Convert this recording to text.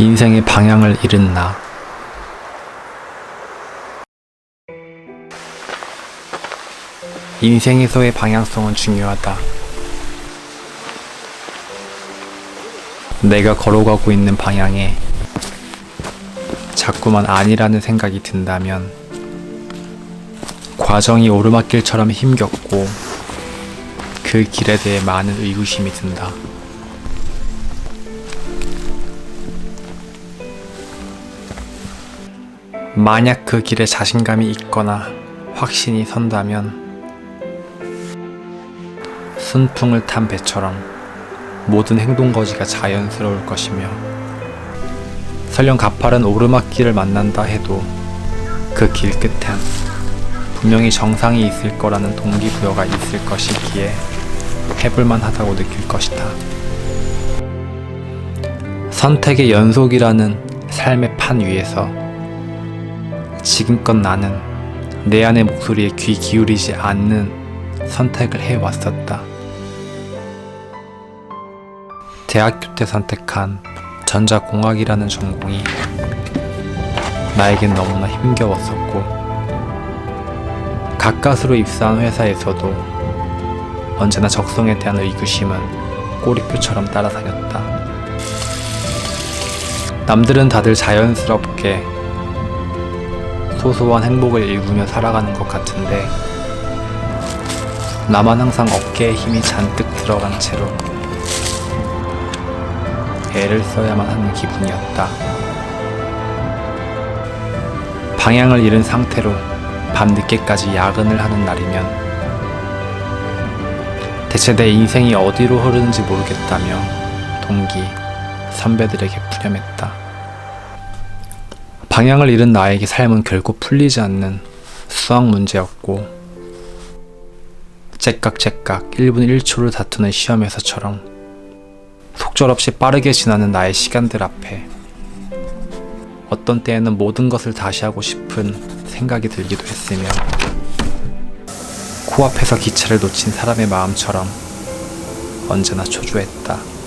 인생의 방향을 잃은 나. 인생에서의 방향성은 중요하다. 내가 걸어가고 있는 방향에 자꾸만 아니라는 생각이 든다면 과정이 오르막길처럼 힘겹고 그 길에 대해 많은 의구심이 든다. 만약 그 길에 자신감이 있거나 확신이 선다면 순풍을 탄 배처럼 모든 행동거지가 자연스러울 것이며 설령 가파른 오르막길을 만난다 해도 그 길 끝엔 분명히 정상이 있을 거라는 동기부여가 있을 것이기에 해볼만 하다고 느낄 것이다. 선택의 연속이라는 삶의 판 위에서 지금껏 나는 내 안의 목소리에 귀 기울이지 않는 선택을 해왔었다. 대학교 때 선택한 전자공학이라는 전공이 나에겐 너무나 힘겨웠었고, 가까스로 입사한 회사에서도 언제나 적성에 대한 의구심은 꼬리표처럼 따라다녔다. 남들은 다들 자연스럽게 소소한 행복을 일구며 살아가는 것 같은데 나만 항상 어깨에 힘이 잔뜩 들어간 채로 애를 써야만 하는 기분이었다. 방향을 잃은 상태로 밤늦게까지 야근을 하는 날이면 대체 내 인생이 어디로 흐르는지 모르겠다며 동기, 선배들에게 푸념했다. 방향을 잃은 나에게 삶은 결코 풀리지 않는 수학 문제였고 째깍째깍 1분 1초를 다투는 시험에서처럼 속절없이 빠르게 지나는 나의 시간들 앞에 어떤 때에는 모든 것을 다시 하고 싶은 생각이 들기도 했으며 코앞에서 기차를 놓친 사람의 마음처럼 언제나 초조했다.